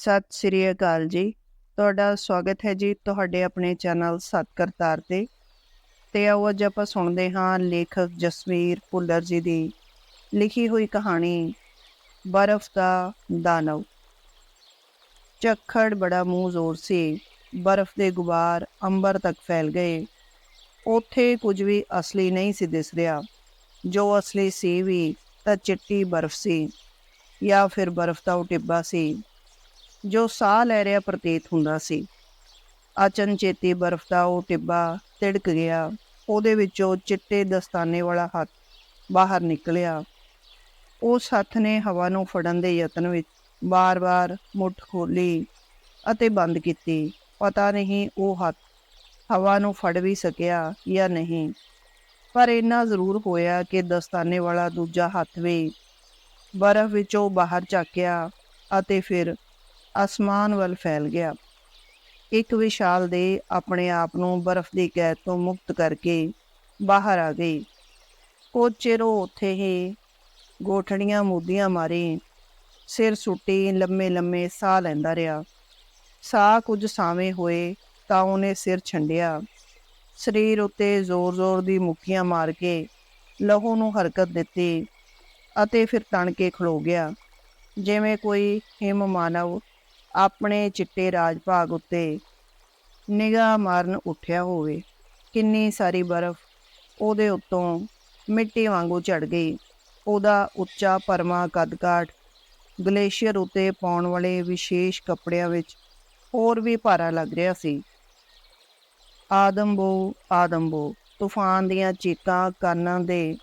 ਸਤਿ ਸ੍ਰੀ ਅਕਾਲ ਜੀ। ਤੁਹਾਡਾ ਸਵਾਗਤ ਹੈ ਜੀ ਤੁਹਾਡੇ ਆਪਣੇ ਚੈਨਲ ਸਤਕਰਤਾਰ ਤੇ। ਤੇ ਆਓ ਅੱਜ ਆਪਾਂ ਸੁਣਦੇ ਹਾਂ ਲੇਖਕ ਜਸਵੀਰ ਭੁੱਲਰ ਜੀ ਦੀ ਲਿਖੀ ਹੋਈ ਕਹਾਣੀ, ਬਰਫ਼ ਦਾ ਦਾਨਵ। ਝੱਖੜ ਬੜਾ ਮੂੰਹ ਜ਼ੋਰ ਸੀ, ਬਰਫ਼ ਦੇ ਗੁਬਾਰ ਅੰਬਰ ਤੱਕ ਫੈਲ ਗਏ। ਉੱਥੇ ਕੁਝ ਵੀ ਅਸਲੀ ਨਹੀਂ ਸੀ ਦਿਸ ਰਿਹਾ ਜੋ ਅਸਲੀ ਸੀ ਵੀ ਤਾਂ ਚਿੱਟੀ ਬਰਫ਼ ਸੀ, ਜਾਂ ਫਿਰ ਬਰਫ਼ ਦਾ ਉਹ ਟਿੱਬਾ ਸੀ। ਜੋ ਸਾਹ ਲੈ ਰਿਹਾ ਪ੍ਰਤੀਤ ਹੁੰਦਾ ਸੀ। ਅਚਨਚੇਤੀ ਬਰਫ਼ ਦਾ ਉਹ ਟਿੱਬਾ ਤਿੜਕ ਗਿਆ। ਉਹਦੇ ਵਿੱਚੋਂ ਚਿੱਟੇ ਦਸਤਾਨੇ ਵਾਲਾ ਹੱਥ ਬਾਹਰ ਨਿਕਲਿਆ। ਉਸ ਹੱਥ ਨੇ ਹਵਾ ਨੂੰ ਫੜਨ ਦੇ ਯਤਨ ਵਿੱਚ ਬਾਰ-ਬਾਰ ਮੁੱਠ ਖੋਲੀ ਅਤੇ ਬੰਦ ਕੀਤੀ। ਪਤਾ ਨਹੀਂ ਉਹ ਹੱਥ ਹਵਾ ਨੂੰ ਫੜ ਵੀ ਸਕਿਆ ਜਾਂ ਨਹੀਂ। ਪਰ ਇੰਨਾ ਜ਼ਰੂਰ ਹੋਇਆ ਕਿ ਦਸਤਾਨੇ ਵਾਲਾ ਦੂਜਾ ਹੱਥ ਵੀ ਬਰਫ਼ ਵਿੱਚੋਂ ਬਾਹਰ ਝਾਕਿਆ ਅਤੇ ਫਿਰ ਅਸਮਾਨ ਵੱਲ ਫੈਲ ਗਿਆ। ਇੱਕ ਵਿਸ਼ਾਲ ਦੇ ਆਪਣੇ ਆਪ ਨੂੰ ਬਰਫ਼ ਦੀ ਕੈਦ ਤੋਂ ਮੁਕਤ ਕਰਕੇ ਬਾਹਰ ਆ ਗਈ। ਕੁਝ ਚਿਰ ਉਹ ਉੱਥੇ ਹੀ ਗੋਠੜੀਆਂ ਮੁੱਦੀਆਂ ਮਾਰੀ ਸਿਰ ਸੁੱਟੀ ਲੰਮੇ ਲੰਮੇ ਸਾਹ ਲੈਂਦਾ ਰਿਹਾ। ਸਾਹ ਕੁਝ ਸਾਵੇਂ ਹੋਏ ਤਾਂ ਉਹਨੇ ਸਿਰ ਛੰਡਿਆ। ਸਰੀਰ ਉੱਤੇ ਜ਼ੋਰ-ਜ਼ੋਰ ਦੀ ਮੁੱਕੀਆਂ ਮਾਰ ਕੇ ਲਹੂ ਨੂੰ ਹਰਕਤ ਦਿੱਤੀ ਅਤੇ ਫਿਰ ਤਣ ਕੇ ਖਲੋ ਗਿਆ। ਜਿਵੇਂ ਕੋਈ ਹਿਮ ਮਾਨਵ ਆਪਣੇ ਚਿੱਟੇ ਰਾਜ ਭਾਗ ਉੱਤੇ ਨਿਗਾਹ ਮਾਰਨ ਉੱਠਿਆ ਹੋਵੇ। ਕਿੰਨੀ ਸਾਰੀ ਬਰਫ਼ ਉਹਦੇ ਉੱਤੋਂ ਮਿੱਟੀ ਵਾਂਗੂ ਝੜ ਗਈ। ਉਹਦਾ ਉੱਚਾ ਪਰਮਾ ਕੱਦਕਾਠ ਗਲੇਸ਼ੀਅਰ ਉੱਤੇ ਪਾਉਣ ਵਾਲੇ ਵਿਸ਼ੇਸ਼ ਕੱਪੜਿਆਂ ਵਿੱਚ ਹੋਰ ਵੀ ਭਾਰਾ ਲੱਗ ਰਿਹਾ ਸੀ। ਆਦਮਬੋ ਆਦਮਬੋ, ਤੂਫਾਨ ਦੀਆਂ ਚੀਕਾਂ ਕੰਨਾਂ ਦੇ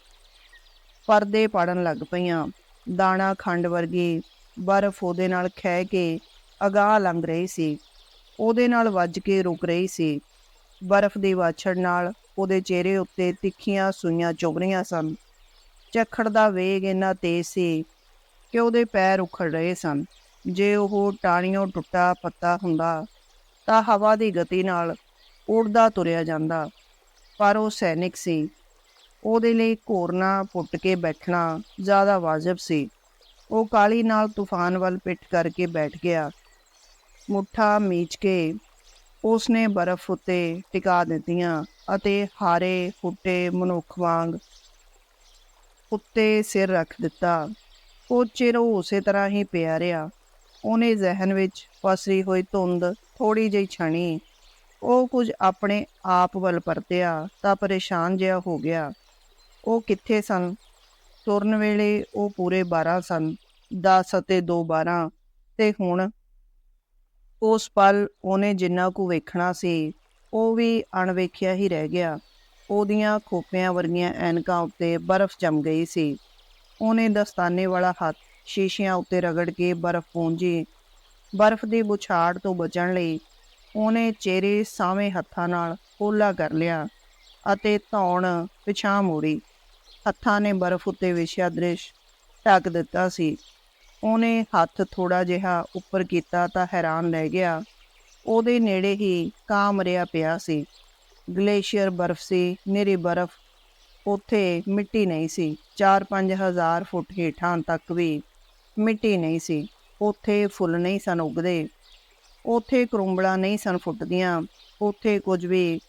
ਪਰਦੇ ਪੜਨ ਲੱਗ ਪਈਆਂ। ਦਾਣਾ ਖੰਡ ਵਰਗੀ ਬਰਫ਼ ਉਹਦੇ ਨਾਲ ਖਹਿ ਕੇ ਅਗਾਹ ਲੰਘ ਰਹੀ ਸੀ। ਉਹਦੇ ਨਾਲ ਵੱਜ ਕੇ ਰੁਕ ਰਹੀ ਸੀ। ਬਰਫ਼ ਦੀ ਵਾਛੜ ਨਾਲ ਉਹਦੇ ਚਿਹਰੇ ਉੱਤੇ ਤਿੱਖੀਆਂ ਸੂਈਆਂ ਚੁਭ ਰਹੀਆਂ ਸਨ। ਝੱਖੜ ਦਾ ਵੇਗ ਇੰਨਾ ਤੇਜ਼ ਸੀ ਕਿ ਉਹਦੇ ਪੈਰ ਉਖੜ ਰਹੇ ਸਨ। ਜੇ ਉਹ ਟਾਣੀਆਂ ਟੁੱਟਾ ਪੱਤਾ ਹੁੰਦਾ ਤਾਂ ਹਵਾ ਦੀ ਗਤੀ ਨਾਲ ਉੜਦਾ ਤੁਰਿਆ ਜਾਂਦਾ, ਪਰ ਉਹ ਸੈਨਿਕ ਸੀ। ਉਹਦੇ ਲਈ ਘੋਰਨਾ ਪੁੱਟ ਕੇ ਬੈਠਣਾ ਜ਼ਿਆਦਾ ਵਾਜਬ ਸੀ। ਉਹ ਕਾਲੀ ਨਾਲ ਤੂਫਾਨ ਵੱਲ ਪਿੱਠ ਕਰਕੇ ਬੈਠ ਗਿਆ। ਮੁੱਠਾ ਮੀਚ ਕੇ ਉਸਨੇ ਬਰਫ਼ ਉੱਤੇ ਟਿਕਾ ਦਿੱਤੀਆਂ ਅਤੇ ਹਾਰੇ ਫੁੱਟੇ ਮਨੁੱਖ ਵਾਂਗ ਉੱਤੇ ਸਿਰ ਰੱਖ ਦਿੱਤਾ। ਉਹ ਚਿਰ ਉਹ ਉਸੇ ਤਰ੍ਹਾਂ ਹੀ ਪਿਆ ਰਿਹਾ। ਉਹਨੇ ਜ਼ਿਹਨ ਵਿੱਚ ਫਸਰੀ ਹੋਈ ਧੁੰਦ ਥੋੜੀ ਜਿਹੀ ਛਣੀ। ਉਹ ਕੁਝ ਆਪਣੇ ਆਪ ਵੱਲ ਪਰਤਿਆ ਤਾਂ ਪਰੇਸ਼ਾਨ ਜਿਹਾ ਹੋ ਗਿਆ। ਉਹ ਕਿੱਥੇ ਸਨ? ਤੁਰਨ ਵੇਲੇ ਉਹ ਪੂਰੇ 12 ਸਨ। 10 ਅਤੇ 2 12 ਤੇ ਹੁਣ ਉਸ ਪਲ ਉਹਨੇ ਜਿੰਨਾ ਕੁ ਵੇਖਣਾ ਸੀ, ਉਹ ਵੀ ਅਣਵੇਖਿਆ ਹੀ ਰਹਿ ਗਿਆ। ਉਹਦੀਆਂ ਖੋਪਿਆਂ ਵਰਗੀਆਂ ਐਨਕਾਂ ਉੱਤੇ ਬਰਫ਼ ਜੰਮ ਗਈ ਸੀ। ਉਹਨੇ ਦਸਤਾਨੇ ਵਾਲਾ ਹੱਥ ਸ਼ੀਸ਼ਿਆਂ ਉੱਤੇ ਰਗੜ ਕੇ ਬਰਫ਼ ਪੂੰਝੀ ਬਰਫ਼ ਦੀ ਬੁਛਾੜ ਤੋਂ ਬਚਣ ਲਈ ਉਹਨੇ ਚਿਹਰੇ ਸਾਵੇਂ ਹੱਥਾਂ ਨਾਲ ਪੋਲਾ ਕਰ ਲਿਆ ਅਤੇ ਧੌਣ ਪਿਛਾਂ ਮੋੜੀ। ਹੱਥਾਂ ਨੇ ਬਰਫ਼ ਉੱਤੇ ਵਿਛਿਆ ਦ੍ਰਿਸ਼ ਢੱਕ ਦਿੱਤਾ ਸੀ। ਉਹਨੇ ਹੱਥ ਥੋੜਾ ਜਿਹਾ ਉੱਪਰ ਕੀਤਾ ਤਾਂ ਹੈਰਾਨ ਰਹਿ ਗਿਆ। ਉਹਦੇ ਨੇੜੇ ਹੀ ਕਾਂ ਮਰਿਆ ਪਿਆ ਸੀ। ਗਲੇਸ਼ੀਅਰ ਬਰਫ਼ ਸੀ, ਨਿਰੀ ਬਰਫ਼। ਉੱਥੇ ਮਿੱਟੀ ਨਹੀਂ ਸੀ। 4-5 ਹਜ਼ਾਰ ਫੁੱਟ ਹੇਠਾਂ ਤੱਕ ਵੀ ਮਿੱਟੀ ਨਹੀਂ ਸੀ। ਉੱਥੇ ਫੁੱਲ ਨਹੀਂ ਸਨ ਉੱਗਦੇ। ਉੱਥੇ ਕਰੁੰਬਲਾਂ ਨਹੀਂ ਸਨ ਫੁੱਟਦੀਆਂ। ਉੱਥੇ ਕੁਝ ਵੀ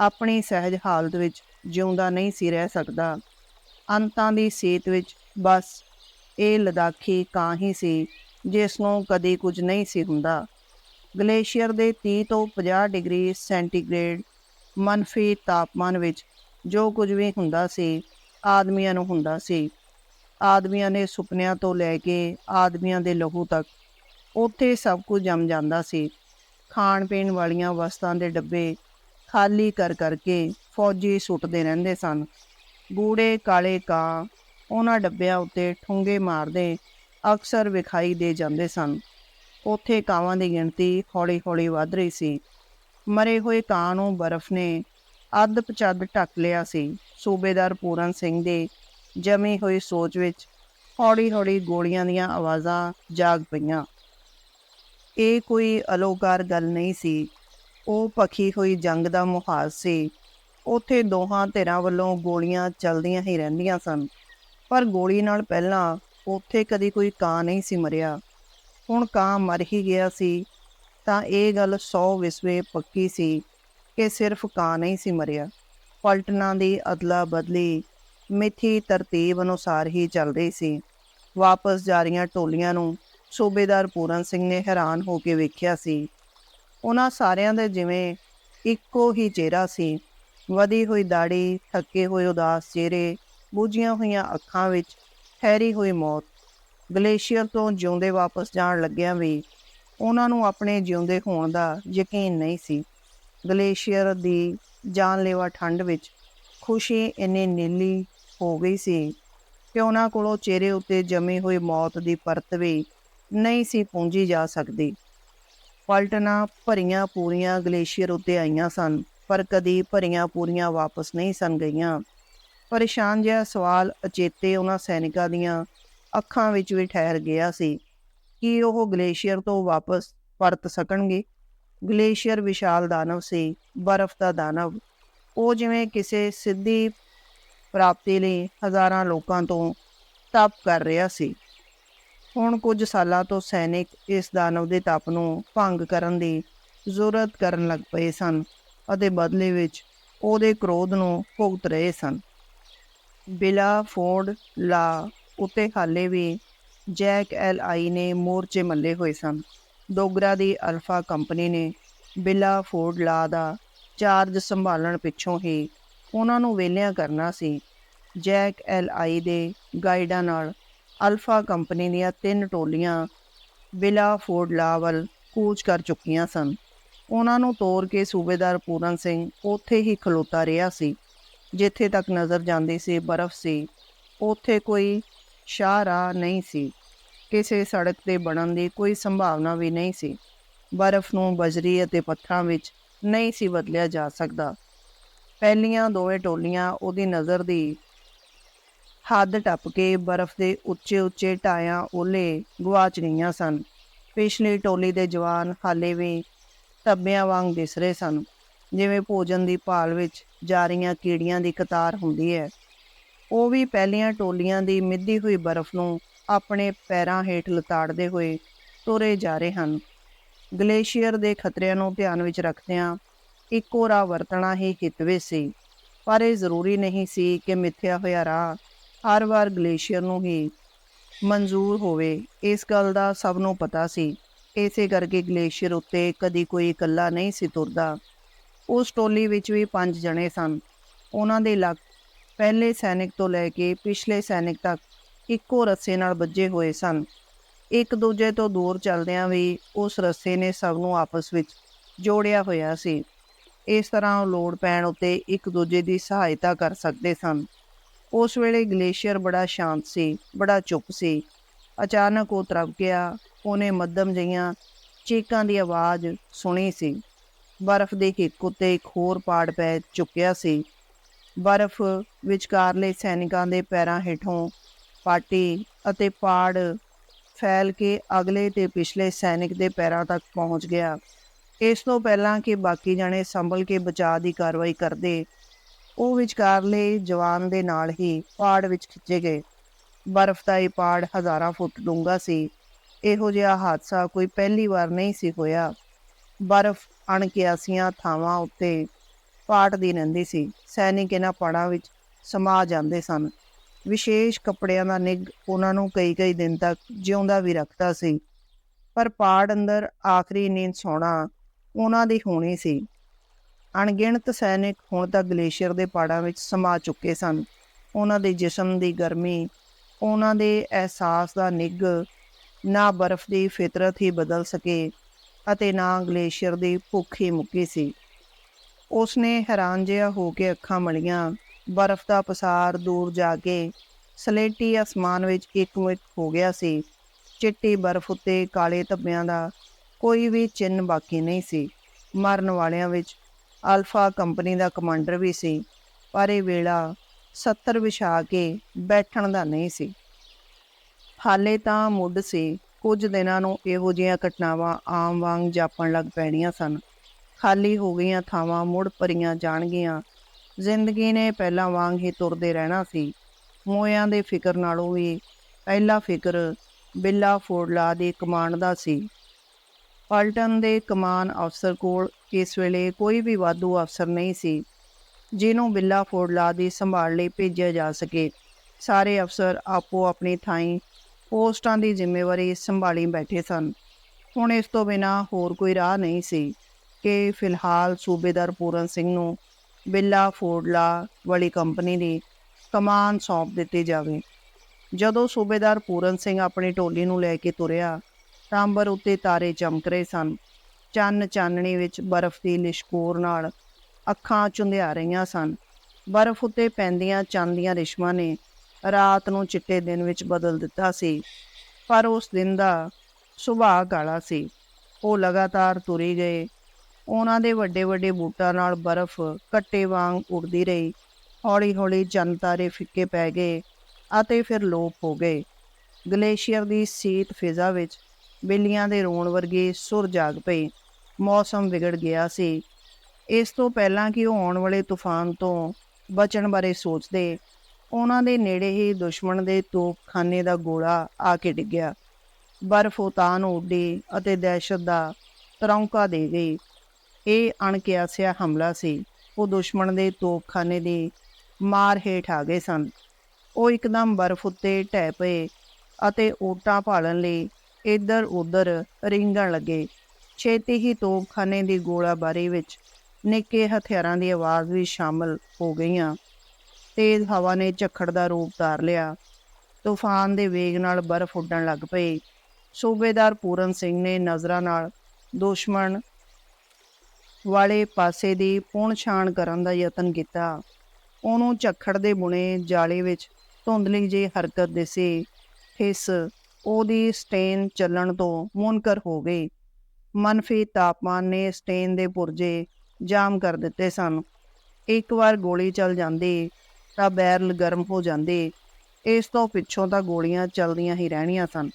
ਆਪਣੀ ਸਹਿਜ ਹਾਲਤ ਵਿੱਚ ਜਿਉਂਦਾ ਨਹੀਂ ਸੀ ਰਹਿ ਸਕਦਾ। ਅੰਤਾਂ ਦੀ ਸੇਤ ਵਿੱਚ ਬਸ ਇਹ ਲਦਾਖੀ ਕਾਂ ਹੀ ਸੀ, ਜਿਸ ਨੂੰ ਕਦੇ ਕੁਝ ਨਹੀਂ ਸੀ ਹੁੰਦਾ। ਗਲੇਸ਼ੀਅਰ ਦੇ 30 ਤੋਂ 50 ਡਿਗਰੀ ਸੈਂਟੀਗ੍ਰੇਡ ਮਨਫੀ ਤਾਪਮਾਨ ਵਿੱਚ ਜੋ ਕੁਝ ਵੀ ਹੁੰਦਾ ਸੀ, ਆਦਮੀਆਂ ਨੂੰ ਹੁੰਦਾ ਸੀ। ਆਦਮੀਆਂ ਦੇ ਸੁਪਨਿਆਂ ਤੋਂ ਲੈ ਕੇ ਆਦਮੀਆਂ ਦੇ ਲਹੂ ਤੱਕ, ਉੱਥੇ ਸਭ ਕੁਝ ਜੰਮ ਜਾਂਦਾ ਸੀ। ਖਾਣ ਪੀਣ ਵਾਲੀਆਂ ਵਸਤਾਂ ਦੇ ਡੱਬੇ ਖਾਲੀ ਕਰ ਕਰਕੇ ਫੌਜੀ ਸੁੱਟਦੇ ਰਹਿੰਦੇ ਸਨ। ਗੂੜੇ ਕਾਲੇ ਕਾਂ ਉਹਨਾਂ ਡੱਬਿਆਂ ਉੱਤੇ ਠੁੰਗੇ ਮਾਰਦੇ ਅਕਸਰ ਵਿਖਾਈ ਦੇ ਜਾਂਦੇ ਸਨ। ਉੱਥੇ ਕਾਵਾਂ ਦੀ ਗਿਣਤੀ ਹੌਲੀ-ਹੌਲੀ ਵੱਧ ਰਹੀ ਸੀ। ਮਰੇ ਹੋਏ ਕਾਂ ਨੂੰ ਬਰਫ਼ ਨੇ ਅੱਧ ਪਚੱਦ ਢੱਕ ਲਿਆ ਸੀ। ਸੂਬੇਦਾਰ ਪੂਰਨ ਸਿੰਘ ਦੇ ਜਮੀ ਹੋਈ ਸੋਚ ਵਿੱਚ ਹੌਲੀ-ਹੌਲੀ ਗੋਲੀਆਂ ਦੀਆਂ ਆਵਾਜ਼ਾਂ ਜਾਗ ਪਈਆਂ। ਇਹ ਕੋਈ ਅਲੋਕਾਰ ਗੱਲ ਨਹੀਂ ਸੀ। ਉਹ ਪੱਖੀ ਹੋਈ ਜੰਗ ਦਾ ਮੁਹਾਜ਼ ਸੀ। ਉੱਥੇ ਦੋਹਾਂ ਧਿਰਾਂ ਵੱਲੋਂ ਗੋਲੀਆਂ ਚੱਲਦੀਆਂ ਹੀ ਰਹਿੰਦੀਆਂ ਸਨ। ਪਰ ਗੋਲੀ ਨਾਲ ਪਹਿਲਾਂ ਉੱਥੇ ਕਦੀ ਕੋਈ ਕਾਂ ਨਹੀਂ ਸੀ ਮਰਿਆ। ਹੁਣ ਕਾਂ ਮਰ ਹੀ ਗਿਆ ਸੀ, ਤਾਂ ਇਹ ਗੱਲ 100 ਵਿਸਵੇ ਪੱਕੀ ਸੀ ਕਿ ਸਿਰਫ ਕਾਂ ਨਹੀਂ ਸੀ ਮਰਿਆ। ਪਲਟਨਾਂ ਦੀ ਅਦਲਾ ਬਦਲੀ ਮਿੱਥੀ ਤਰਤੀਬ ਅਨੁਸਾਰ ਹੀ ਚੱਲ ਰਹੀ ਸੀ। ਵਾਪਸ ਜਾ ਰਹੀਆਂ ਟੋਲੀਆਂ ਨੂੰ ਸੂਬੇਦਾਰ ਪੂਰਨ ਸਿੰਘ ਨੇ ਹੈਰਾਨ ਹੋ ਕੇ ਵੇਖਿਆ ਸੀ। ਉਹਨਾਂ ਸਾਰਿਆਂ ਦੇ ਜਿਵੇਂ ਇੱਕੋ ਹੀ ਚਿਹਰਾ ਸੀ। ਵਧੀ ਹੋਈ ਦਾੜੀ ਥੱਕੇ ਹੋਏ ਉਦਾਸ ਚਿਹਰੇ ਬੂਝੀਆਂ ਹੋਈਆਂ ਅੱਖਾਂ ਵਿੱਚ ਠਹਿਰੀ ਹੋਈ ਮੌਤ। ਗਲੇਸ਼ੀਅਰ ਤੋਂ ਜਿਉਂਦੇ ਵਾਪਸ ਜਾਣ ਲੱਗਿਆਂ ਵੀ ਉਹਨਾਂ ਨੂੰ ਆਪਣੇ ਜਿਉਂਦੇ ਹੋਣ ਦਾ ਯਕੀਨ ਨਹੀਂ ਸੀ। ਗਲੇਸ਼ੀਅਰ ਦੀ ਜਾਨਲੇਵਾ ਠੰਡ ਵਿੱਚ ਖੁਸ਼ੀ ਇੰਨੀ ਨੀਲੀ ਹੋ ਗਈ ਸੀ ਕਿ ਉਹਨਾਂ ਕੋਲੋਂ ਚਿਹਰੇ ਉੱਤੇ ਜਮੀ ਹੋਈ ਮੌਤ ਦੀ ਪਰਤ ਵੀ ਨਹੀਂ ਸੀ ਪੂੰਜੀ ਜਾ ਸਕਦੀ। ਪਲਟਣਾ ਭਰੀਆਂ ਪੂਰੀਆਂ ਗਲੇਸ਼ੀਅਰ ਉੱਤੇ ਆਈਆਂ ਸਨ, ਪਰ ਕਦੀ ਭਰੀਆਂ ਪੂਰੀਆਂ ਵਾਪਸ ਨਹੀਂ ਸਨ ਗਈਆਂ। ਪਰੇਸ਼ਾਨ ਜਿਹਾ ਸਵਾਲ ਅਚੇਤੇ ਉਹਨਾਂ ਸੈਨਿਕਾਂ ਦੀਆਂ ਅੱਖਾਂ ਵਿੱਚ ਵੀ ਠਹਿਰ ਗਿਆ ਸੀ ਕਿ ਉਹ ਗਲੇਸ਼ੀਅਰ ਤੋਂ ਵਾਪਸ ਪਰਤ ਸਕਣਗੇ। ਗਲੇਸ਼ੀਅਰ ਵਿਸ਼ਾਲ ਦਾਨਵ ਸੀ, ਬਰਫ਼ ਦਾ ਦਾਨਵ। ਉਹ ਜਿਵੇਂ ਕਿਸੇ ਸਿੱਧੀ ਪ੍ਰਾਪਤੀ ਲਈ ਹਜ਼ਾਰਾਂ ਲੋਕਾਂ ਤੋਂ ਤਪ ਕਰ ਰਿਹਾ ਸੀ। ਹੁਣ ਕੁਝ ਸਾਲਾਂ ਤੋਂ ਸੈਨਿਕ ਇਸ ਦਾਨਵ ਦੇ ਤਪ ਨੂੰ ਭੰਗ ਕਰਨ ਦੀ ਜ਼ਰੂਰਤ ਕਰਨ ਲੱਗ ਪਏ ਸਨ ਅਤੇ ਬਦਲੇ ਵਿੱਚ ਉਹਦੇ ਕ੍ਰੋਧ ਨੂੰ ਭੁਗਤ ਰਹੇ ਸਨ। ਬਿਲਾ ਫੋਰਡ ਲਾ ਉੱਤੇ ਹਾਲੇ ਵੀ ਜੈਕ ਐਲ ਆਈ ਨੇ ਮੋਰਚੇ ਮੱਲੇ ਹੋਏ ਸਨ। ਡੋਗਰਾ ਦੀ ਅਲਫਾ ਕੰਪਨੀ ਨੇ ਬਿਲਾ ਫੋਰਡ ਲਾ ਦਾ ਚਾਰਜ ਸੰਭਾਲਣ ਪਿੱਛੋਂ ਹੀ ਉਹਨਾਂ ਨੂੰ ਵੇਲਿਆਂ ਕਰਨਾ ਸੀ। ਜੈਕ ਐਲ ਆਈ ਦੇ ਗਾਈਡਾਂ ਨਾਲ ਅਲਫਾ ਕੰਪਨੀ ਦੀਆਂ ਤਿੰਨ ਟੋਲੀਆਂ ਬਿਲਾ ਫੋਰਡ ਲਾ ਵੱਲ ਕੂਚ ਕਰ ਚੁੱਕੀਆਂ ਸਨ। ਉਹਨਾਂ ਨੂੰ ਤੋੜ ਕੇ ਸੂਬੇਦਾਰ ਪੂਰਨ ਸਿੰਘ ਉੱਥੇ ਹੀ ਖਲੋਤਾ ਰਿਹਾ ਸੀ। ਜਿੱਥੇ ਤੱਕ ਨਜ਼ਰ ਜਾਂਦੀ ਸੀ ਬਰਫ਼ ਸੀ, ਉੱਥੇ ਕੋਈ ਸ਼ਾਹਰਾਹ ਨਹੀਂ ਸੀ। ਕਿਸੇ ਸੜਕ ਤੇ ਬਣਨ ਦੀ ਕੋਈ ਸੰਭਾਵਨਾ ਵੀ ਨਹੀਂ ਸੀ। ਬਰਫ਼ ਨੂੰ ਬਜਰੀ ਅਤੇ ਪੱਥਰਾਂ ਵਿੱਚ ਨਹੀਂ ਸੀ ਬਦਲਿਆ ਜਾ ਸਕਦਾ। ਪਹਿਲੀਆਂ ਦੋਵੇਂ ਟੋਲੀਆਂ ਉਹਦੀ ਨਜ਼ਰ ਦੀ ਹੱਦ ਟੱਪ ਕੇ ਬਰਫ਼ ਦੇ ਉੱਚੇ ਉੱਚੇ ਟਾਇਆਂ ਓਲੇ ਗਵਾਚ ਗਈਆਂ ਸਨ। ਪਿਛਲੀ ਟੋਲੀ ਦੇ ਜਵਾਨ ਹਾਲੇ ਵੀ ਤੱਬਿਆਂ ਵਾਂਗ ਦਿਸ ਰਹੇ ਸਨ, ਜਿਵੇਂ ਭੋਜਨ ਦੀ ਭਾਲ ਵਿੱਚ ਜਾ ਰਹੀਆਂ ਕੀੜੀਆਂ ਦੀ ਕਤਾਰ ਹੁੰਦੀ ਹੈ। ਉਹ ਵੀ ਪਹਿਲੀਆਂ ਟੋਲੀਆਂ ਦੀ ਮਿੱਧੀ ਹੋਈ ਬਰਫ਼ ਨੂੰ ਆਪਣੇ ਪੈਰਾਂ ਹੇਠ ਲਤਾੜਦੇ ਹੋਏ ਤੁਰੇ ਜਾ ਰਹੇ ਹਨ। ਗਲੇਸ਼ੀਅਰ ਦੇ ਖਤਰਿਆਂ ਨੂੰ ਧਿਆਨ ਵਿੱਚ ਰੱਖਦਿਆਂ ਇੱਕੋ ਰਾਹ ਵਰਤਣਾ ਹੀ ਹਿੱਤਵੇ ਸੀ। ਪਰ ਇਹ ਜ਼ਰੂਰੀ ਨਹੀਂ ਸੀ ਕਿ ਮਿੱਥਿਆ ਹੋਇਆ ਰਾਹ ਹਰ ਵਾਰ ਗਲੇਸ਼ੀਅਰ ਨੂੰ ਹੀ ਮਨਜ਼ੂਰ ਹੋਵੇ। ਇਸ ਗੱਲ ਦਾ ਸਭ ਨੂੰ ਪਤਾ ਸੀ। ਇਸੇ ਕਰਕੇ ਗਲੇਸ਼ੀਅਰ ਉੱਤੇ ਕਦੀ ਕੋਈ ਇਕੱਲਾ ਨਹੀਂ ਸੀ ਤੁਰਦਾ। ਉਸ ਟੋਲੀ ਵਿੱਚ ਵੀ ਪੰਜ ਜਣੇ ਸਨ। ਉਹਨਾਂ ਦੇ ਲੱਕ ਪਹਿਲੇ ਸੈਨਿਕ ਤੋਂ ਲੈ ਕੇ ਪਿਛਲੇ ਸੈਨਿਕ ਤੱਕ ਇੱਕੋ ਰੱਸੇ ਨਾਲ ਵੱਜੇ ਹੋਏ ਸਨ। ਇੱਕ ਦੂਜੇ ਤੋਂ ਦੂਰ ਚੱਲਦਿਆਂ ਵੀ ਉਸ ਰੱਸੇ ਨੇ ਸਭ ਨੂੰ ਆਪਸ ਵਿੱਚ ਜੋੜਿਆ ਹੋਇਆ ਸੀ। ਇਸ ਤਰ੍ਹਾਂ ਉਹ ਲੋੜ ਪੈਣ ਉੱਤੇ ਇੱਕ ਦੂਜੇ ਦੀ ਸਹਾਇਤਾ ਕਰ ਸਕਦੇ ਸਨ। ਉਸ ਵੇਲੇ ਗਲੇਸ਼ੀਅਰ ਬੜਾ ਸ਼ਾਂਤ ਸੀ, ਬੜਾ ਚੁੱਪ ਸੀ। ਅਚਾਨਕ ਉਹ ਤਰਪ ਗਿਆ, ਉਹਨੇ ਮੱਧਮ ਜਿਹੀਆਂ ਚੀਕਾਂ ਦੀ ਆਵਾਜ਼ ਸੁਣੀ ਸੀ। ਬਰਫ਼ ਦੇ ਹਿੱਕ ਉੱਤੇ ਇੱਕ ਹੋਰ ਪਾੜ ਪੈ ਚੁੱਕਿਆ ਸੀ। ਬਰਫ਼ ਵਿਚਕਾਰਲੇ ਸੈਨਿਕਾਂ ਦੇ ਪੈਰਾਂ ਹੇਠੋਂ ਪਾਟੀ ਅਤੇ ਪਾੜ ਫੈਲ ਕੇ ਅਗਲੇ ਤੇ ਪਿਛਲੇ ਸੈਨਿਕ ਦੇ ਪੈਰਾਂ ਤੱਕ ਪਹੁੰਚ ਗਿਆ। ਇਸ ਤੋਂ ਪਹਿਲਾਂ ਕਿ ਬਾਕੀ ਜਣੇ ਸੰਭਲ ਕੇ ਬਚਾਅ ਦੀ ਕਾਰਵਾਈ ਕਰਦੇ, ਉਹ ਵਿਚਕਾਰਲੇ ਜਵਾਨ ਦੇ ਨਾਲ ਹੀ ਪਾੜ ਵਿੱਚ ਖਿੱਚੇ ਗਏ। ਬਰਫ਼ ਦਾ ਇਹ ਪਾੜ ਹਜ਼ਾਰਾਂ ਫੁੱਟ ਡੂੰਘਾ ਸੀ। ਇਹੋ ਜਿਹਾ ਹਾਦਸਾ ਕੋਈ ਪਹਿਲੀ ਵਾਰ ਨਹੀਂ ਸੀ ਹੋਇਆ। ਬਰਫ਼ ਅਣਕਿਆਸੀਆਂ ਥਾਵਾਂ ਉੱਤੇ ਪਾਟਦੀ ਰਹਿੰਦੀ ਸੀ। ਸੈਨਿਕ ਇਹਨਾਂ ਪਾੜਾਂ ਵਿੱਚ ਸਮਾ ਜਾਂਦੇ ਸਨ। ਵਿਸ਼ੇਸ਼ ਕੱਪੜਿਆਂ ਦਾ ਨਿੱਘ ਉਹਨਾਂ ਨੂੰ ਕਈ ਕਈ ਦਿਨ ਤੱਕ ਜਿਉਂਦਾ ਵੀ ਰੱਖਦਾ ਸੀ। ਪਰ ਪਾੜ ਅੰਦਰ ਆਖਰੀ ਨੀਂਦ ਸੌਣਾ ਉਹਨਾਂ ਦੀ ਹੋਣੀ ਸੀ। ਅਣਗਿਣਤ ਸੈਨਿਕ ਹੁਣ ਤਾਂ ਗਲੇਸ਼ੀਅਰ ਦੇ ਪਾੜਾਂ ਵਿੱਚ ਸਮਾ ਚੁੱਕੇ ਸਨ। ਉਹਨਾਂ ਦੇ ਜਿਸਮ ਦੀ ਗਰਮੀ, ਉਹਨਾਂ ਦੇ ਅਹਿਸਾਸ ਦਾ ਨਿੱਘ, ਨਾ ਬਰਫ਼ ਦੀ ਫਿਤਰਤ ਹੀ ਬਦਲ ਸਕੇ। ਅਤੇ ਨਾ ਗਲੇਸ਼ੀਅਰ ਦੀ ਭੁੱਖ ਹੀ ਮੁੱਕੀ ਸੀ। ਉਸਨੇ ਹੈਰਾਨ ਜਿਹਾ ਹੋ ਕੇ ਅੱਖਾਂ ਮਲੀਆਂ ਬਰਫ਼ ਦਾ ਪਸਾਰ ਦੂਰ ਜਾ ਕੇ ਸਲੇਟੀ ਅਸਮਾਨ ਵਿੱਚ ਇੱਕਮਿਕ ਹੋ ਗਿਆ ਸੀ। ਚਿੱਟੀ ਬਰਫ਼ ਉੱਤੇ ਕਾਲੇ ਧੱਬਿਆਂ ਦਾ ਕੋਈ ਵੀ ਚਿੰਨ ਬਾਕੀ ਨਹੀਂ ਸੀ। ਮਰਨ ਵਾਲਿਆਂ ਵਿੱਚ ਅਲਫਾ ਕੰਪਨੀ ਦਾ ਕਮਾਂਡਰ ਵੀ ਸੀ, ਪਰ ਇਹ ਵੇਲਾ 70 ਵਿਛਾ ਕੇ ਬੈਠਣ ਦਾ ਨਹੀਂ ਸੀ। ਹਾਲੇ ਤਾਂ ਮੁੱਢ ਸੀ। ਕੁਝ ਦਿਨਾਂ ਨੂੰ ਇਹੋ ਜਿਹੀਆਂ ਘਟਨਾਵਾਂ ਆਮ ਵਾਂਗ ਜਾਪਣ ਲੱਗ ਪੈਣੀਆਂ ਸਨ। ਖਾਲੀ ਹੋ ਗਈਆਂ ਥਾਵਾਂ ਮੁੜ ਭਰੀਆਂ ਜਾਣਗੀਆਂ। ਜ਼ਿੰਦਗੀ ਨੇ ਪਹਿਲਾਂ ਵਾਂਗ ਹੀ ਤੁਰਦੇ ਰਹਿਣਾ ਸੀ। ਮੋਇਆਂ ਦੇ ਫਿਕਰ ਨਾਲੋਂ ਵੀ ਪਹਿਲਾ ਫਿਕਰ ਬਿੱਲਾ ਫੋੜਲਾ ਦੇ ਕਮਾਂਡ ਦਾ ਸੀ। ਪਲਟਨ ਦੇ ਕਮਾਨ ਅਫਸਰ ਕੋਲ ਇਸ ਵੇਲੇ ਕੋਈ ਵੀ ਵਾਧੂ ਅਫਸਰ ਨਹੀਂ ਸੀ, ਜਿਹਨੂੰ ਬਿੱਲਾ ਫੋਰਲਾ ਦੀ ਸੰਭਾਲ ਲਈ ਭੇਜਿਆ ਜਾ ਸਕੇ। ਸਾਰੇ ਅਫਸਰ ਆਪੋ ਆਪਣੀ ਥਾਈਂ ਪੋਸਟਾਂ ਦੀ ਜ਼ਿੰਮੇਵਾਰੀ ਸੰਭਾਲੀ ਬੈਠੇ ਸਨ। ਹੁਣ ਇਸ ਤੋਂ ਬਿਨਾ ਹੋਰ ਕੋਈ ਰਾਹ ਨਹੀਂ ਸੀ ਕਿ ਫਿਲਹਾਲ ਸੂਬੇਦਾਰ ਪੂਰਨ ਸਿੰਘ ਨੂੰ ਬਿੱਲਾ ਫੋਰਲਾ ਵਾਲੀ ਕੰਪਨੀ ਦੀ ਕਮਾਨ ਸੌਂਪ ਦਿੱਤੀ ਜਾਵੇ। ਜਦੋਂ ਸੂਬੇਦਾਰ ਪੂਰਨ ਸਿੰਘ ਆਪਣੀ ਟੋਲੀ ਨੂੰ ਲੈ ਕੇ ਤੁਰਿਆ ਤਾਂ ਅੰਬਰ ਉੱਤੇ ਤਾਰੇ ਚਮਕ ਰਹੇ ਸਨ। ਚੰਨ ਚਾਨਣੀ ਵਿੱਚ ਬਰਫ਼ ਦੀ ਲਿਸ਼ਕੋਰ ਨਾਲ ਅੱਖਾਂ ਚੁੰਧਿਆ ਰਹੀਆਂ ਸਨ। ਬਰਫ਼ ਉੱਤੇ ਪੈਂਦੀਆਂ ਚੰਨ ਦੀਆਂ ਰਿਸ਼ਮਾਂ ਨੇ ਰਾਤ ਨੂੰ ਚਿੱਟੇ ਦਿਨ ਵਿੱਚ ਬਦਲ ਦਿੱਤਾ ਸੀ। ਪਰ ਉਸ ਦਿਨ ਦਾ ਸੁਭਾਅ ਕਾਲਾ ਸੀ। ਉਹ ਲਗਾਤਾਰ ਤੁਰੀ ਗਏ। ਉਹਨਾਂ ਦੇ ਵੱਡੇ ਵੱਡੇ ਬੂਟਾਂ ਨਾਲ ਬਰਫ਼ ਕੱਟੇ ਵਾਂਗ ਉੱਡਦੀ ਰਹੀ। ਹੌਲੀ ਹੌਲੀ ਚੰਨ ਤਾਰੇ ਫਿੱਕੇ ਪੈ ਗਏ ਅਤੇ ਫਿਰ ਲੋਪ ਹੋ ਗਏ। ਗਲੇਸ਼ੀਅਰ ਦੀ ਸੀਤ ਫਿਜ਼ਾ ਵਿੱਚ ਬਿੱਲੀਆਂ ਦੇ ਰੋਣ ਵਰਗੇ ਸੁਰ ਜਾਗ ਪਏ ਮੌਸਮ ਵਿਗੜ ਗਿਆ ਸੀ। ਇਸ ਤੋਂ ਪਹਿਲਾਂ ਕਿ ਉਹ ਆਉਣ ਵਾਲੇ ਤੂਫਾਨ ਤੋਂ ਬਚਣ ਬਾਰੇ ਸੋਚਦੇ ਉਹਨਾਂ ਦੇ ਨੇੜੇ ਹੀ ਦੁਸ਼ਮਣ ਦੇ ਤੋਪਖਾਨੇ ਦਾ ਗੋਲਾ ਆ ਕੇ ਡਿੱਗਿਆ। ਬਰਫ਼ ਉਤਾਨ ਉੱਡੀ ਅਤੇ ਦਹਿਸ਼ਤ ਦਾ ਤਰੌਂਕਾ ਦੇ ਗਈ। ਇਹ ਅਣਕਿਆਸਿਆ ਹਮਲਾ ਸੀ। ਉਹ ਦੁਸ਼ਮਣ ਦੇ ਤੋਪਖਾਨੇ ਦੀ ਮਾਰ ਹੇਠ ਆ ਗਏ ਸਨ। ਉਹ ਇੱਕਦਮ ਬਰਫ਼ ਉੱਤੇ ਢਹਿ ਪਏ ਅਤੇ ਓਟਾਂ ਭਾਲਣ ਲਈ ਇੱਧਰ ਉੱਧਰ ਰਿੰਗਣ ਲੱਗੇ। ਛੇਤੀ ਹੀ ਤੋਪਖਾਨੇ ਦੀ ਗੋਲਾਬਾਰੀ ਵਿੱਚ ਨਿੱਕੇ ਹਥਿਆਰਾਂ ਦੀ ਆਵਾਜ਼ ਵੀ ਸ਼ਾਮਲ ਹੋ ਗਈਆਂ। ਤੇਜ਼ ਹਵਾ ਨੇ ਝੱਖੜ ਦਾ ਰੂਪ ਧਾਰ ਲਿਆ। ਤੂਫਾਨ ਦੇ ਵੇਗ ਨਾਲ ਬਰਫ਼ ਉੱਡਣ ਲੱਗ ਪਈ। ਸੂਬੇਦਾਰ ਪੂਰਨ ਸਿੰਘ ਨੇ ਨਜ਼ਰਾਂ ਨਾਲ ਦੁਸ਼ਮਣ ਵਾਲੇ ਪਾਸੇ ਦੀ ਪੂਣ ਛਾਣ ਕਰਨ ਦਾ ਯਤਨ ਕੀਤਾ। ਉਹਨੂੰ ਝੱਖੜ ਦੇ ਬੁਣੇ ਜਾਲੇ ਵਿੱਚ ਧੁੰਦਲੀ ਜਿਹੀ ਹਰਕਤ ਦਿਸੀ। ਇਸ ਉਹਦੀ ਸਟੇਨ ਚੱਲਣ ਤੋਂ ਮੁਨਕਰ ਹੋ ਗਈ। ਮਨਫੀ ਤਾਪਮਾਨ ਨੇ ਸਟੇਨ ਦੇ ਪੁਰਜੇ ਜਾਮ ਕਰ ਦਿੱਤੇ ਸਨ। ਇੱਕ ਵਾਰ ਗੋਲੀ ਚੱਲ ਜਾਂਦੀ। ਤਾਂ ਬੈਰਲ ਗਰਮ ਹੋ ਜਾਂਦੇ। ਇਸ ਤੋਂ ਪਿੱਛੋਂ ਤਾਂ ਗੋਲੀਆਂ ਚੱਲਦੀਆਂ ਹੀ ਰਹਿਣੀਆਂ ਸਨ।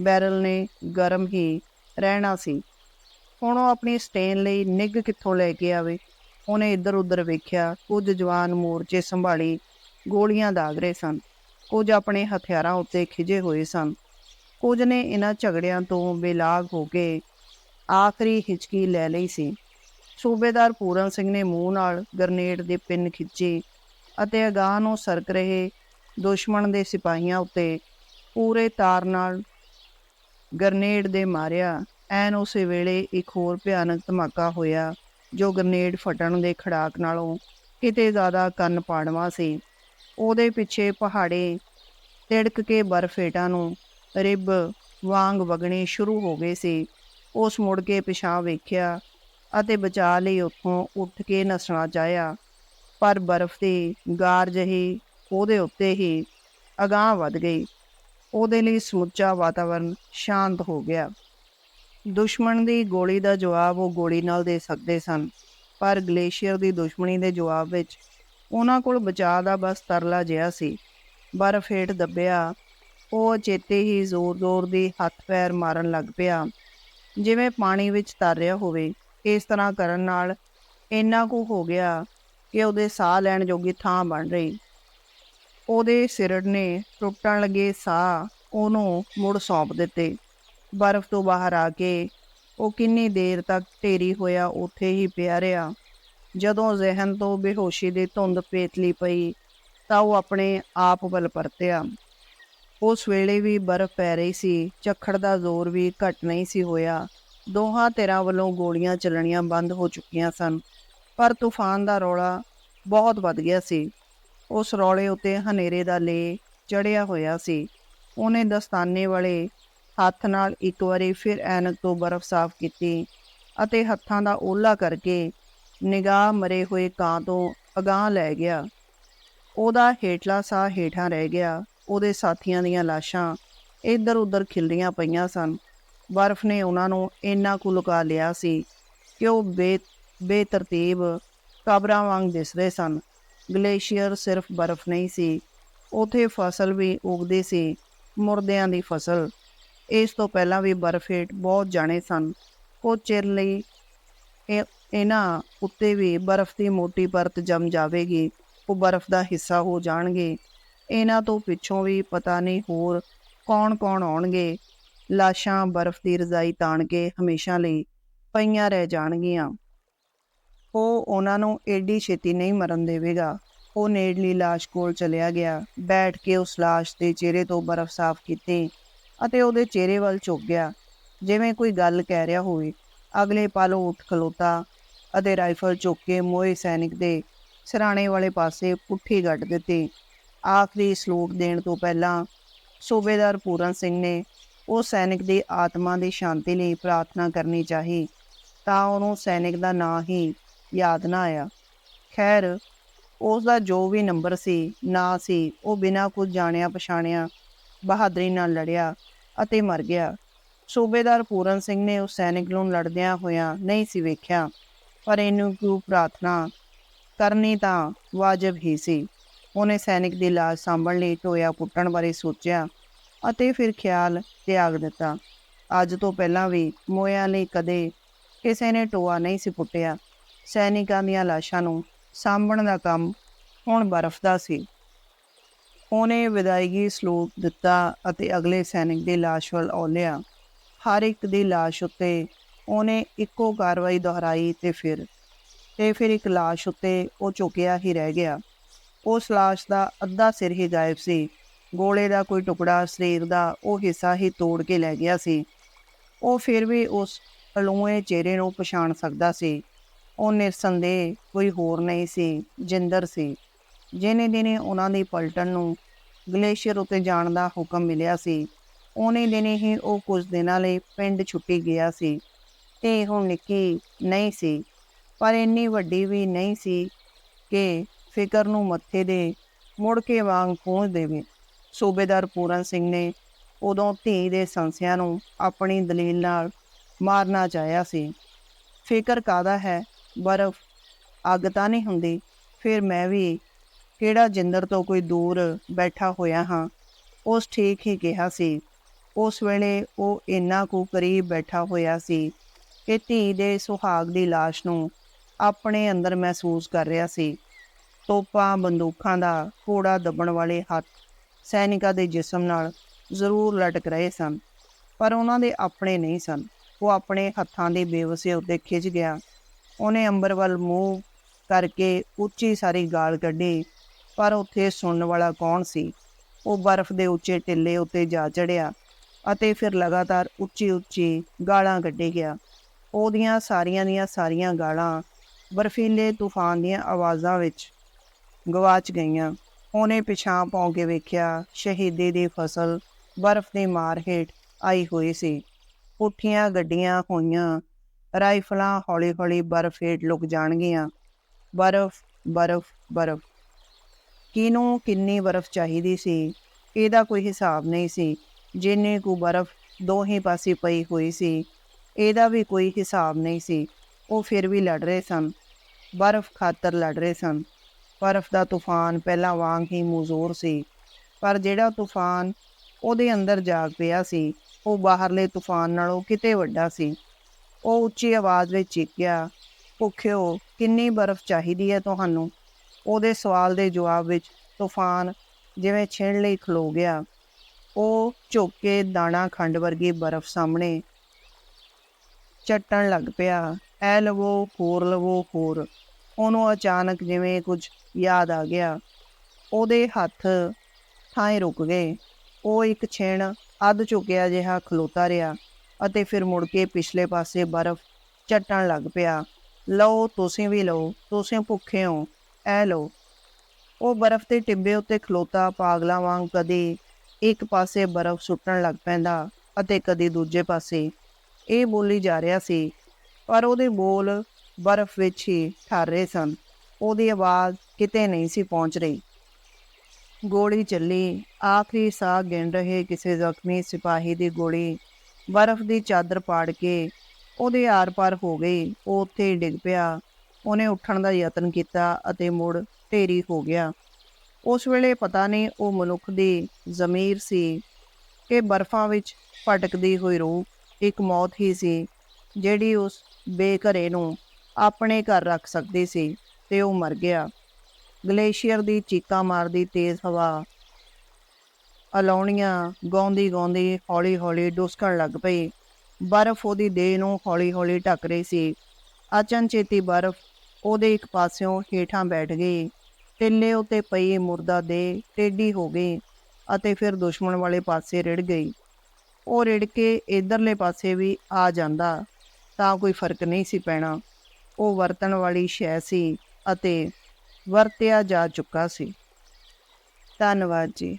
ਬੈਰਲ ਨੇ ਗਰਮ ਹੀ ਰਹਿਣਾ ਸੀ। ਹੁਣ ਉਹ ਆਪਣੀ ਸਟੇਨ ਲਈ ਨਿੱਘ ਕਿੱਥੋਂ ਲੈ ਕੇ ਆਵੇ? ਉਹਨੇ ਇੱਧਰ ਉੱਧਰ ਵੇਖਿਆ, ਕੁਝ ਜਵਾਨ ਮੋਰਚੇ ਸੰਭਾਲੀ ਗੋਲੀਆਂ ਦਾਗ ਰਹੇ ਸਨ। ਕੁਝ ਆਪਣੇ ਹਥਿਆਰਾਂ ਉੱਤੇ ਖਿਜੇ ਹੋਏ ਸਨ। ਕੁਝ ਨੇ ਇਹਨਾਂ ਝਗੜਿਆਂ ਤੋਂ ਬੇਲਾਗ ਹੋ ਕੇ ਆਖਰੀ ਹਿਚਕੀ ਲੈ ਲਈ ਸੀ। ਸੂਬੇਦਾਰ ਪੂਰਨ ਸਿੰਘ ਨੇ ਮੂੰਹ ਨਾਲ ਗਰਨੇਡ ਦੇ ਪਿੰਨ ਖਿੱਚੇ। ਅਤੇ ਅਗਾਹ ਨੂੰ ਸਰਕ ਰਹੇ ਦੁਸ਼ਮਣ ਦੇ ਸਿਪਾਹੀਆਂ ਉੱਤੇ ਪੂਰੇ ਤਾਰ ਨਾਲ ਗਰਨੇਡ ਦੇ ਮਾਰਿਆ। ਐਨ ਉਸੇ ਵੇਲੇ ਇੱਕ ਹੋਰ ਭਿਆਨਕ ਧਮਾਕਾ ਹੋਇਆ, ਜੋ ਗਰਨੇਡ ਫਟਣ ਦੇ ਖੜਾਕ ਨਾਲੋਂ ਕਿਤੇ ਜ਼ਿਆਦਾ ਕੰਨ ਪਾੜਵਾ ਸੀ। ਉਹਦੇ ਪਿੱਛੇ ਪਹਾੜੇ ਤਿੜਕ ਕੇ ਬਰਫੇਟਾਂ ਨੂੰ ਰਿਬ ਵਾਂਗ ਵਗਣੇ ਸ਼ੁਰੂ ਹੋ ਗਏ ਸੀ। ਉਸ ਮੁੜ ਕੇ ਪਿਛਾਂ ਵੇਖਿਆ ਅਤੇ ਬਚਾ ਲਈ ਉੱਥੋਂ ਉੱਠ ਕੇ ਨਸਣਾ ਚਾਹਿਆ। ਪਰ ਬਰਫ਼ ਦੀ ਗਾਰ ਜਹੀ ਉਹਦੇ ਉੱਤੇ ਹੀ ਅਗਾਹ ਵੱਧ ਗਈ। ਉਹਦੇ ਲਈ ਸਮੁੱਚਾ ਵਾਤਾਵਰਣ ਸ਼ਾਂਤ ਹੋ ਗਿਆ। ਦੁਸ਼ਮਣ ਦੀ ਗੋਲੀ ਦਾ ਜਵਾਬ ਉਹ ਗੋਲੀ ਨਾਲ ਦੇ ਸਕਦੇ ਸਨ, ਪਰ ਗਲੇਸ਼ੀਅਰ ਦੀ ਦੁਸ਼ਮਣੀ ਦੇ ਜਵਾਬ ਵਿੱਚ ਉਹਨਾਂ ਕੋਲ ਬਚਾਅ ਦਾ ਬਸ ਤਰਲਾ ਜਿਹਾ ਸੀ। ਬਰਫ਼ ਹੇਠ ਦੱਬਿਆ, ਉਹ ਚੇਤੇ ਹੀ ਜ਼ੋਰ-ਜ਼ੋਰ ਦੀ ਹੱਥ ਪੈਰ ਮਾਰਨ ਲੱਗ ਪਿਆ। ਜਿਵੇਂ ਪਾਣੀ ਵਿੱਚ ਤਰ ਰਿਹਾ ਹੋਵੇ, ਇਸ ਤਰ੍ਹਾਂ ਕਰਨ ਨਾਲ ਇੰਨਾ ਕੁ ਹੋ ਗਿਆ ਕਿ ਉਹਦੇ ਸਾਹ ਲੈਣ ਜੋਗੀ ਥਾਂ ਬਣ ਰਹੀ। ਉਹਦੇ ਸਿਰੜ ਨੇ ਟੁੱਟਣ ਲੱਗੇ ਸਾਹ ਉਹਨੂੰ ਮੁੜ ਸੌਂਪ ਦਿੱਤੇ। ਬਰਫ਼ ਤੋਂ ਬਾਹਰ ਆ ਕੇ ਉਹ ਕਿੰਨੀ ਦੇਰ ਤੱਕ ਢੇਰੀ ਹੋਇਆ ਉੱਥੇ ਹੀ ਪਿਆ ਰਿਹਾ। ਜਦੋਂ ਜ਼ਿਹਨ ਤੋਂ ਬੇਹੋਸ਼ੀ ਦੀ ਧੁੰਦ ਪੇਤਲੀ ਪਈ ਤਾਂ ਉਹ ਆਪਣੇ ਆਪ ਵੱਲ ਪਰਤਿਆ। ਉਸ ਵੇਲੇ ਵੀ ਬਰਫ਼ ਪੈ ਰਹੀ ਸੀ, ਝੱਖੜ ਦਾ ਜ਼ੋਰ ਵੀ ਘਟ ਨਹੀਂ ਸੀ ਹੋਇਆ। ਦੋਹਾਂ ਧਿਰਾਂ ਵੱਲੋਂ ਗੋਲੀਆਂ ਚੱਲਣੀਆਂ ਬੰਦ ਹੋ ਚੁੱਕੀਆਂ ਸਨ। ਪਰ ਤੂਫਾਨ ਦਾ ਰੌਲਾ ਬਹੁਤ ਵੱਧ ਗਿਆ ਸੀ। ਉਸ ਰੌਲੇ ਉੱਤੇ ਹਨੇਰੇ ਦਾ ਲੇ ਚੜਿਆ ਹੋਇਆ ਸੀ। ਉਹਨੇ ਦਸਤਾਨੇ ਵਾਲੇ ਹੱਥ ਨਾਲ ਇੱਕ ਵਾਰੀ ਫਿਰ ਐਨਕ ਤੋਂ ਬਰਫ਼ ਸਾਫ਼ ਕੀਤੀ ਅਤੇ ਹੱਥਾਂ ਦਾ ਓਲਾ ਕਰਕੇ ਨਿਗਾਹ ਮਰੇ ਹੋਏ ਕਾਂ ਤੋਂ ਅਗਾਹ ਲੈ ਗਿਆ। ਉਹਦਾ ਹੇਠਲਾ ਸਾਹ ਹੇਠਾਂ ਰਹਿ ਗਿਆ। ਉਹਦੇ ਸਾਥੀਆਂ ਦੀਆਂ ਲਾਸ਼ਾਂ ਇੱਧਰ ਉੱਧਰ ਖਿਲਰੀਆਂ ਪਈਆਂ ਸਨ। ਬਰਫ਼ ਨੇ ਉਹਨਾਂ ਨੂੰ ਇੰਨਾ ਕੁ ਲੁਕਾ ਲਿਆ ਸੀ ਕਿ ਉਹ ਬੇ ਬੇਤਰਤੀਬ ਕਬਰਾਂ ਵਾਂਗ ਦਿਸ ਰਹੇ ਸਨ। ਗਲੇਸ਼ੀਅਰ ਸਿਰਫ ਬਰਫ਼ ਨਹੀਂ ਸੀ। ਉਥੇ ਫਸਲ ਵੀ ਉਗਦੀ ਸੀ, ਮੁਰਦਿਆਂ ਦੀ ਫਸਲ। ਇਸ ਤੋਂ ਪਹਿਲਾਂ ਵੀ ਬਰਫ਼ ਹੇਠ ਬਹੁਤ ਜਾਣੇ ਸਨ। ਕੁਝ ਚਿਰ ਲਈ ਇਹ ਇਹਨਾਂ ਉੱਤੇ ਵੀ ਬਰਫ਼ ਦੀ ਮੋਟੀ ਪਰਤ ਜੰਮ ਜਾਵੇਗੀ। ਉਹ ਬਰਫ਼ ਦਾ ਹਿੱਸਾ ਹੋ ਜਾਣਗੇ। ਇਹਨਾਂ ਤੋਂ ਪਿੱਛੋਂ ਵੀ ਪਤਾ ਨਹੀਂ ਹੋਰ ਕੌਣ-ਕੌਣ ਆਉਣਗੇ। ਲਾਸ਼ਾਂ ਬਰਫ਼ ਦੀ ਰਜ਼ਾਈ ਤਾਣ ਕੇ ਹਮੇਸ਼ਾ ਲਈ ਪਈਆਂ ਰਹਿ ਜਾਣਗੀਆਂ। ਉਹ ਉਹਨਾਂ ਨੂੰ ਏਡੀ ਛੇਤੀ ਨਹੀਂ ਮਰਨ ਦੇਵੇਗਾ। ਉਹ ਨੇੜਲੀ ਲਾਸ਼ ਕੋਲ ਚਲਿਆ ਗਿਆ। ਬੈਠ ਕੇ ਉਸ ਲਾਸ਼ ਦੇ ਚਿਹਰੇ ਤੋਂ ਬਰਫ਼ ਸਾਫ਼ ਕੀਤੀ ਅਤੇ ਉਹਦੇ ਚਿਹਰੇ ਵੱਲ ਝੁਕ ਗਿਆ। ਜਿਵੇਂ ਕੋਈ ਗੱਲ ਕਹਿ ਰਿਹਾ ਹੋਵੇ, ਅਗਲੇ ਪਲ ਉਹ ਉੱਠ ਖਲੋਤਾ ਅਤੇ ਰਾਈਫਲ ਚੁੱਕ ਕੇ ਮੋਏ ਸੈਨਿਕ ਦੇ ਸਿਰਾਣੇ ਵਾਲੇ ਪਾਸੇ ਪੁੱਠੀ ਗੱਡ ਦਿੱਤੀ। ਆਖਰੀ ਸਲੂਟ ਦੇਣ ਤੋਂ ਪਹਿਲਾਂ ਸੂਬੇਦਾਰ ਪੂਰਨ ਸਿੰਘ ਨੇ ਉਹ ਸੈਨਿਕ ਦੀ ਆਤਮਾ ਦੀ ਸ਼ਾਂਤੀ ਲਈ ਪ੍ਰਾਰਥਨਾ ਕਰਨੀ ਚਾਹੀ, ਤਾਂ ਉਹਨੂੰ ਸੈਨਿਕ ਦਾ ਨਾਂ ਹੀ ਯਾਦ ਨਾ ਆਇਆ। ਖੈਰ ਉਸ ਦਾ ਜੋ ਵੀ ਨੰਬਰ ਸੀ, ਨਾ ਸੀ, ਉਹ ਬਿਨਾਂ ਕੁਝ ਜਾਣਿਆ ਪਛਾਣਿਆ ਬਹਾਦਰੀ ਨਾਲ ਲੜਿਆ ਅਤੇ ਮਰ ਗਿਆ। ਸੂਬੇਦਾਰ ਪੂਰਨ ਸਿੰਘ ਨੇ ਉਸ ਸੈਨਿਕ ਨੂੰ ਲੜਦਿਆਂ ਹੋਇਆਂ ਨਹੀਂ ਸੀ ਵੇਖਿਆ, ਪਰ ਇਹਨੂੰ ਕਿਉਂ ਪ੍ਰਾਰਥਨਾ ਕਰਨੀ ਤਾਂ ਵਾਜਬ ਹੀ ਸੀ। ਉਹਨੇ ਸੈਨਿਕ ਦੀ ਲਾਸ਼ ਸਾਂਭਣ ਲਈ ਟੋਇਆ ਪੁੱਟਣ ਬਾਰੇ ਸੋਚਿਆ ਅਤੇ ਫਿਰ ਖਿਆਲ ਤਿਆਗ ਦਿੱਤਾ। ਅੱਜ ਤੋਂ ਪਹਿਲਾਂ ਵੀ ਮੋਇਆ ਲਈ ਕਦੇ ਕਿਸੇ ਨੇ ਟੋਆ ਨਹੀਂ ਸੀ ਪੁੱਟਿਆ। ਸੈਨਿਕਾਂ ਦੀਆਂ ਲਾਸ਼ਾਂ ਨੂੰ ਸਾਂਭਣ ਦਾ ਕੰਮ ਹੁਣ ਬਰਫ਼ ਦਾ ਸੀ। ਉਹਨੇ ਵਿਦਾਇਗੀ ਸਲੂਟ ਦਿੱਤਾ ਅਤੇ ਅਗਲੇ ਸੈਨਿਕ ਦੀ ਲਾਸ਼ ਵੱਲ ਔਲਿਆ ਹਰ ਇੱਕ ਦੀ ਲਾਸ਼ ਉੱਤੇ ਉਹਨੇ ਇੱਕੋ ਕਾਰਵਾਈ ਦੁਹਰਾਈ ਤੇ ਫਿਰ ਤੇ ਫਿਰ ਇੱਕ ਲਾਸ਼ ਉੱਤੇ ਉਹ ਝੁਕਿਆ ਹੀ ਰਹਿ ਗਿਆ। ਉਸ ਲਾਸ਼ ਦਾ ਅੱਧਾ ਸਿਰ ਹੀ ਗਾਇਬ ਸੀ। ਗੋਲੇ ਦਾ ਕੋਈ ਟੁਕੜਾ ਸਰੀਰ ਦਾ ਉਹ ਹਿੱਸਾ ਹੀ ਤੋੜ ਕੇ ਲੈ ਗਿਆ ਸੀ। ਉਹ ਫਿਰ ਵੀ ਉਸ ਅਲੂਏ ਚਿਹਰੇ ਨੂੰ ਪਛਾਣ ਸਕਦਾ ਸੀ। ਉਹ ਨਿਰਸੰਦੇਹ ਕੋਈ ਹੋਰ ਨਹੀਂ ਸੀ, ਜਿੰਦਰ ਸੀ। ਜਿਹਨੇ ਦਿਨੇ ਉਹਨਾਂ ਦੀ ਪਲਟਨ ਨੂੰ ਗਲੇਸ਼ੀਅਰ ਉਤੇ ਜਾਣ ਦਾ ਹੁਕਮ ਮਿਲਿਆ ਸੀ, ਉਹਨੇ ਦਿਨੇ ਹੀ ਉਹ ਕੁਝ ਦਿਨਾਂ ਲਈ ਪਿੰਡ ਛੁੱਟੀ ਗਿਆ ਸੀ। ਤੇ ਹੁਣ ਨਿੱਕੀ ਨਹੀਂ ਸੀ, ਪਰ ਇੰਨੀ ਵੱਡੀ ਵੀ ਨਹੀਂ ਸੀ ਕਿ ਫਿਕਰ ਨੂੰ ਮੱਥੇ ਦੇ ਮੁੜ ਕੇ ਵਾਂਗ ਪਹੁੰਚ ਦੇਵੇ। ਸੂਬੇਦਾਰ ਪੂਰਨ ਸਿੰਘ ਨੇ ਉਦੋਂ ਧੀ ਦੇ ਸੰਸਿਆਂ ਨੂੰ ਆਪਣੀ ਦਲੀਲ ਨਾਲ ਮਾਰਨਾ ਚਾਹਿਆ ਸੀ। ਫਿਕਰ ਕਾਦਾ ਹੈ? ਬਰਫ਼ ਅੱਗ ਤਾਂ ਨਹੀਂ ਹੁੰਦੀ। ਫਿਰ ਮੈਂ ਵੀ ਕਿਹੜਾ ਜਿੰਦਰ ਤੋਂ ਕੋਈ ਦੂਰ ਬੈਠਾ ਹੋਇਆ ਹਾਂ? ਉਸ ਠੀਕ ਹੀ ਕਿਹਾ ਸੀ। ਉਸ ਵੇਲੇ ਉਹ ਇੰਨਾ ਕੁ ਕਰੀਬ ਬੈਠਾ ਹੋਇਆ ਸੀ ਕਿ ਧੀ ਦੇ ਸੁਹਾਗ ਦੀ ਲਾਸ਼ ਨੂੰ ਆਪਣੇ ਅੰਦਰ ਮਹਿਸੂਸ ਕਰ ਰਿਹਾ ਸੀ। ਤੋਪਾਂ, ਬੰਦੂਕਾਂ ਦਾ ਕੋੜਾ ਦੱਬਣ ਵਾਲੇ ਹੱਥ ਸੈਨਿਕਾਂ ਦੇ ਜਿਸਮ ਨਾਲ ਜ਼ਰੂਰ ਲਟਕ ਰਹੇ ਸਨ, ਪਰ ਉਹਨਾਂ ਦੇ ਆਪਣੇ ਨਹੀਂ ਸਨ। ਉਹ ਆਪਣੇ ਹੱਥਾਂ ਦੇ ਬੇਵਸੇ ਉੱਤੇ ਖਿੱਚ ਗਿਆ। ਉਹਨੇ ਅੰਬਰ ਵੱਲ ਮੂੰਹ ਕਰਕੇ ਉੱਚੀ ਸਾਰੀ ਗਾਲ ਕੱਢੀ, ਪਰ ਉੱਥੇ ਸੁਣਨ ਵਾਲਾ ਕੌਣ ਸੀ? ਉਹ ਬਰਫ਼ ਦੇ ਉੱਚੇ ਟਿੱਲੇ ਉੱਤੇ ਜਾ ਚੜਿਆ ਅਤੇ ਫਿਰ ਲਗਾਤਾਰ ਉੱਚੀ ਉੱਚੀ ਗਾਲਾਂ ਕੱਢੀ ਗਿਆ। ਉਹਦੀਆਂ ਸਾਰੀਆਂ ਦੀਆਂ ਸਾਰੀਆਂ ਗਾਲਾਂ ਬਰਫੀਲੇ ਤੂਫਾਨ ਦੀਆਂ ਆਵਾਜ਼ਾਂ ਵਿੱਚ ਗਵਾਚ ਗਈਆਂ। ਉਹਨੇ ਪਿਛਾਂ ਪਾਉ ਕੇ ਵੇਖਿਆ, ਸ਼ਹੀਦੀ ਦੀ ਫਸਲ ਬਰਫ਼ ਦੀ ਮਾਰ ਹੇਠ ਆਈ ਹੋਈ ਸੀ। ਪੁੱਠੀਆਂ ਗੱਡੀਆਂ ਹੋਈਆਂ ਰਾਈਫਲਾਂ ਹੌਲੀ-ਹੌਲੀ ਬਰਫ਼ ਹੇਠ ਲੁਕ ਜਾਣਗੀਆਂ। ਬਰਫ਼ ਬਰਫ਼ ਬਰਫ਼। ਕਿਨੂੰ ਕਿੰਨੀ ਬਰਫ਼ ਚਾਹੀਦੀ ਸੀ? ਇਹਦਾ ਕੋਈ ਹਿਸਾਬ ਨਹੀਂ ਸੀ। ਜਿੰਨੇ ਕੁ ਬਰਫ਼ ਦੋਹੇ ਪਾਸੇ ਪਈ ਹੋਈ ਸੀ, ਇਹਦਾ ਵੀ ਕੋਈ ਹਿਸਾਬ ਨਹੀਂ ਸੀ। ਉਹ ਫਿਰ ਵੀ ਲੜ ਰਹੇ ਸਨ। ਬਰਫ਼ ਖਾਤਰ ਲੜ ਰਹੇ ਸਨ। ਬਰਫ਼ ਦਾ ਤੂਫਾਨ ਪਹਿਲਾਂ ਵਾਂਗ ਹੀ ਮਜ਼ੂਰ ਸੀ। ਪਰ ਜਿਹੜਾ ਤੂਫਾਨ ਉਹਦੇ ਅੰਦਰ ਜਾਗ ਪਿਆ ਸੀ, ਉਹ ਬਾਹਰਲੇ ਤੂਫਾਨ ਨਾਲੋਂ ਕਿਤੇ ਵੱਡਾ ਸੀ। ਉਹ ਉੱਚੀ ਆਵਾਜ਼ ਵਿੱਚ ਚੀਕਿਆ, ਭੁੱਖਿਓ, ਕਿੰਨੀ ਬਰਫ਼ ਚਾਹੀਦੀ ਹੈ ਤੁਹਾਨੂੰ? ਉਹਦੇ ਸਵਾਲ ਦੇ ਜਵਾਬ ਵਿੱਚ ਤੂਫਾਨ ਜਿਵੇਂ ਛਿਣ ਲਈ ਖਲੋ ਗਿਆ। ਉਹ ਝੁੱਕ ਕੇ ਦਾਣਾ ਖੰਡ ਵਰਗੀ ਬਰਫ਼ ਸਾਹਮਣੇ ਚੱਟਣ ਲੱਗ ਪਿਆ। ਐ ਲਵੋ, ਹੋਰ ਲਵੋ, ਹੋਰ। ਉਹਨੂੰ ਅਚਾਨਕ ਜਿਵੇਂ ਕੁਝ ਯਾਦ ਆ ਗਿਆ। ਉਹਦੇ ਹੱਥ ਥਾਂ ਰੁਕ ਗਏ। ਉਹ ਇੱਕ ਛਿਣ ਅੱਧ ਝੁਕਿਆ ਜਿਹਾ ਖਲੋਤਾ ਰਿਹਾ। ਅਤੇ ਫਿਰ ਮੁੜ ਕੇ ਪਿਛਲੇ ਪਾਸੇ ਬਰਫ਼ ਚੱਟਣ ਲੱਗ ਪਿਆ। ਲਓ, ਤੁਸੀਂ ਵੀ ਲਓ, ਤੁਸੀਂ ਭੁੱਖੇ ਹੋ ਐ ਲਓ। ਉਹ ਬਰਫ਼ ਦੇ ਟਿੱਬੇ ਉੱਤੇ ਖਲੋਤਾ, ਪਾਗਲਾਂ ਵਾਂਗ ਕਦੇ ਇੱਕ ਪਾਸੇ ਬਰਫ਼ ਸੁੱਟਣ ਲੱਗ ਪੈਂਦਾ ਅਤੇ ਕਦੇ ਦੂਜੇ ਪਾਸੇ। ਇਹ ਬੋਲੀ ਜਾ ਰਿਹਾ ਸੀ, ਪਰ ਉਹਦੇ ਬੋਲ ਬਰਫ਼ ਵਿੱਚ ਹੀ ਠਰ ਰਹੇ ਸਨ। ਉਹਦੀ ਆਵਾਜ਼ ਕਿਤੇ ਨਹੀਂ ਸੀ ਪਹੁੰਚ ਰਹੀ। ਗੋਲੀ ਚੱਲੀ। ਆਖਰੀ ਸਾਹ ਗਿਣ ਰਹੇ ਕਿਸੇ ਜ਼ਖਮੀ ਸਿਪਾਹੀ ਦੀ ਗੋਲੀ ਬਰਫ਼ ਦੀ ਚਾਦਰ ਪਾੜ ਕੇ ਉਹਦੇ ਆਰ-ਪਾਰ ਹੋ ਗਈ। ਉਹ ਉੱਥੇ ਹੀ ਡਿੱਗ ਪਿਆ। ਉਹਨੇ ਉੱਠਣ ਦਾ ਯਤਨ ਕੀਤਾ ਅਤੇ ਮੁੜ ਢੇਰੀ ਹੋ ਗਿਆ। ਉਸ ਵੇਲੇ ਪਤਾ ਨਹੀਂ ਉਹ ਮਨੁੱਖ ਦੀ ਜ਼ਮੀਰ ਸੀ ਕਿ ਬਰਫ਼ਾਂ ਵਿੱਚ ਭਟਕਦੀ ਹੋਈ ਰੂਹ ਇੱਕ ਮੌਤ ਹੀ ਸੀ, ਜਿਹੜੀ ਉਸ ਬੇਘਰੇ ਨੂੰ ਆਪਣੇ ਘਰ ਰੱਖ ਸਕਦੀ ਸੀ ਤੇ ਉਹ ਮਰ ਗਿਆ। ਗਲੇਸ਼ੀਅਰ ਦੀ ਚੀਕਾਂ ਮਾਰਦੀ ਤੇਜ਼ ਹਵਾ ਅਲਾਉਣੀਆਂ ਗਾਉਂਦੀ ਗਾਉਂਦੀ ਹੌਲੀ ਹੌਲੀ ਡੁਸਕਣ ਲੱਗ ਪਈ। ਬਰਫ਼ ਉਹਦੀ ਦੇਹ ਨੂੰ ਹੌਲੀ ਹੌਲੀ ਢੱਕ ਰਹੀ ਸੀ। ਅਚਨਚੇਤੀ ਬਰਫ਼ ਉਹਦੇ ਇੱਕ ਪਾਸਿਓਂ ਹੇਠਾਂ ਬੈਠ ਗਈ। ਟਿੱਲੇ ਉੱਤੇ ਪਈ ਮੁਰਦਾ ਦੇਹ ਟੇਢੀ ਹੋ ਗਈ ਅਤੇ ਫਿਰ ਦੁਸ਼ਮਣ ਵਾਲੇ ਪਾਸੇ ਰਿੜ ਗਈ। ਉਹ ਰਿੜ ਕੇ ਇਧਰਲੇ ਪਾਸੇ ਵੀ ਆ ਜਾਂਦਾ, ਤਾਂ ਕੋਈ ਫ਼ਰਕ ਨਹੀਂ ਸੀ ਪੈਣਾ। ਉਹ ਵਰਤਣ ਵਾਲੀ ਸ਼ੈ ਸੀ ਅਤੇ ਵਰਤਿਆ ਜਾ ਚੁੱਕਾ ਸੀ। ਧੰਨਵਾਦ ਜੀ।